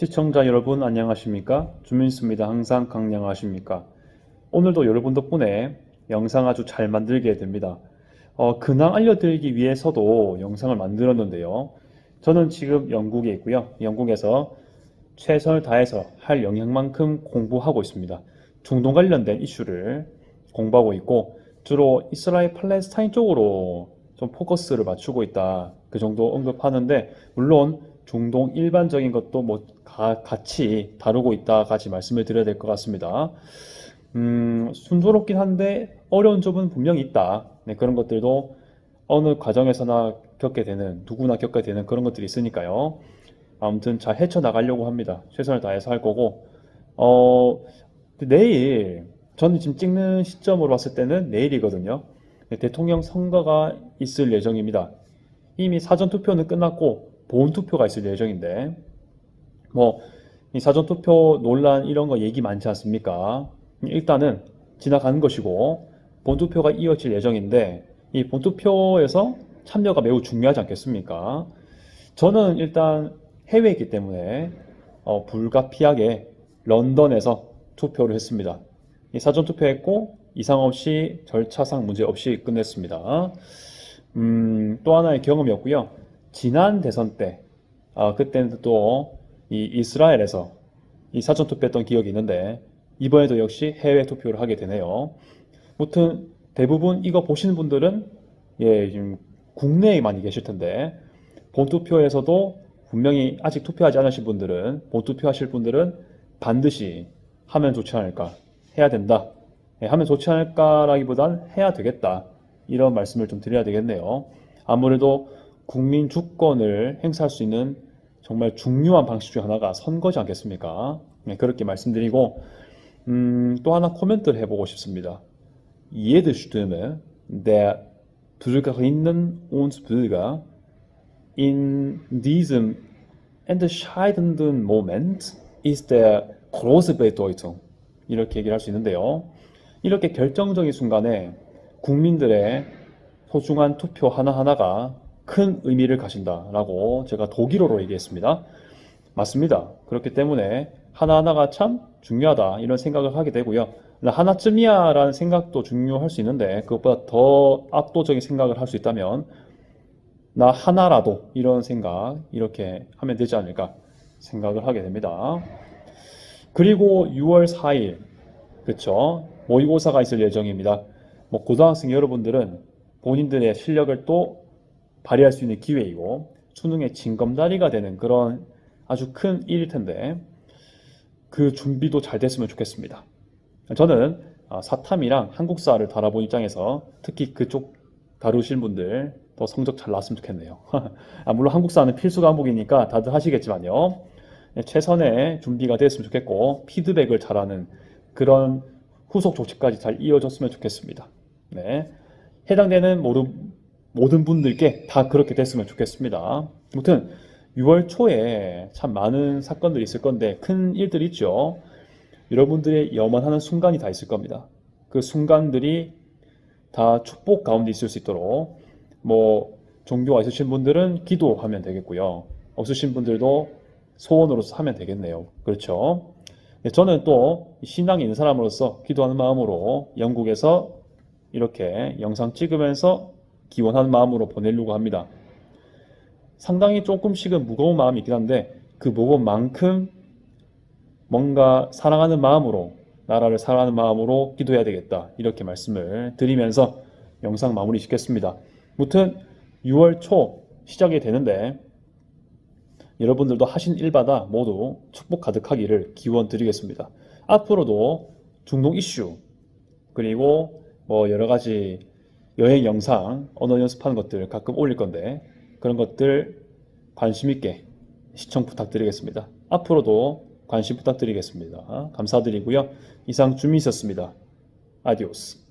시청자 여러분 안녕하십니까? 주민수입니다. 항상 강량하십니까? 오늘도 여러분 덕분에 영상 아주 잘 만들게 됩니다. 어, 근황 알려드리기 위해서도 영상을 만들었는데요. 저는 지금 영국에 있고요. 영국에서 최선을 다해서 할 영역만큼 공부하고 있습니다. 중동 관련된 이슈를 공부하고 있고 주로 이스라엘 팔레스타인 쪽으로 좀 포커스를 맞추고 있다. 그 정도 언급하는데 물론 중동 일반적인 것도 뭐 가- 같이 다루고 있다까지 말씀을 드려야 될 것 같습니다. 음, 순조롭긴 한데 어려운 점은 분명히 있다. 네, 그런 것들도 어느 과정에서나 겪게 되는 누구나 겪게 되는 그런 것들이 있으니까요. 아무튼 잘 헤쳐나가려고 합니다. 최선을 다해서 할 거고 어, 내일 저는 지금 찍는 시점으로 봤을 때는 내일이거든요. 네, 대통령 선거가 있을 예정입니다. 이미 사전 투표는 끝났고 본 투표가 있을 예정인데 뭐 이 사전 투표 논란 이런 거 얘기 많지 않습니까? 일단은 지나가는 것이고 본 투표가 이어질 예정인데 이 본 투표에서 참여가 매우 중요하지 않겠습니까? 저는 일단 해외에 있기 때문에 어, 불가피하게 런던에서 투표를 했습니다. 이 사전 투표했고 이상 없이 절차상 문제 없이 끝냈습니다. 음, 또 하나의 경험이었고요. 지난 대선 때, 아, 그때는 또 이 이스라엘에서 이 사전 투표했던 기억이 있는데 이번에도 역시 해외 투표를 하게 되네요. 무튼 대부분 이거 보시는 분들은 예, 지금 국내에 많이 계실 텐데 본 투표에서도 분명히 아직 투표하지 않으신 분들은 본 투표하실 분들은 반드시 하면 좋지 않을까 해야 된다. 예, 하면 좋지 않을까라기보단 해야 되겠다. 이런 말씀을 좀 드려야 되겠네요. 아무래도 국민 주권을 행사할 수 있는 정말 중요한 방식 중 하나가 선거지 않겠습니까? 네, 그렇게 말씀드리고 음, 또 하나 코멘트를 해보고 싶습니다. Jede Stimme der Bürgerinnen und Bürger in diesem entscheidenden Moment ist der große Bedeutung. 이렇게 얘기를 할 수 있는데요. 이렇게 결정적인 순간에 국민들의 소중한 투표 하나하나가 큰 의미를 가진다라고 제가 독일어로 얘기했습니다. 맞습니다. 그렇기 때문에 하나하나가 참 중요하다 이런 생각을 하게 되고요. 나 하나쯤이야 라는 생각도 중요할 수 있는데 그것보다 더 압도적인 생각을 할 수 있다면 나 하나라도 이런 생각 이렇게 하면 되지 않을까 생각을 하게 됩니다. 그리고 6월 4일 그쵸 모의고사가 있을 예정입니다. 뭐 고등학생 여러분들은 본인들의 실력을 또 발휘할 수 있는 기회이고 수능의 징검다리가 되는 그런 아주 큰 일일 텐데 그 준비도 잘 됐으면 좋겠습니다. 저는 아, 사탐이랑 한국사를 다뤄본 입장에서 특히 그쪽 다루신 분들 더 성적 잘 나왔으면 좋겠네요. 아, 물론 한국사는 필수 과목이니까 다들 하시겠지만요. 네, 최선의 준비가 됐으면 좋겠고 피드백을 잘하는 그런 후속 조치까지 잘 이어졌으면 좋겠습니다. 네. 해당되는 모든, 모든 분들께 다 그렇게 됐으면 좋겠습니다. 아무튼 6월 초에 참 많은 사건들이 있을 건데 큰 일들이 있죠. 여러분들의 염원하는 순간이 다 있을 겁니다. 그 순간들이 다 축복 가운데 있을 수 있도록 뭐 종교가 있으신 분들은 기도하면 되겠고요. 없으신 분들도 소원으로서 하면 되겠네요. 그렇죠? 네, 저는 또 신앙이 있는 사람으로서 기도하는 마음으로 영국에서 이렇게 영상 찍으면서 기원하는 마음으로 보내려고 합니다. 상당히 조금씩은 무거운 마음이 있긴 한데 그 무거운 만큼 뭔가 사랑하는 마음으로 나라를 사랑하는 마음으로 기도해야 되겠다 이렇게 말씀을 드리면서 영상 마무리 짓겠습니다. 무튼 6월 초 시작이 되는데 여러분들도 하신 일마다 모두 축복 가득하기를 기원 드리겠습니다. 앞으로도 중동 이슈 그리고 뭐 여러 가지 여행 영상 언어 연습하는 것들 가끔 올릴 건데 그런 것들 관심 있게 시청 부탁드리겠습니다. 앞으로도 관심 부탁드리겠습니다. 감사드리고요. 이상 주미 있었습니다. 아디오스.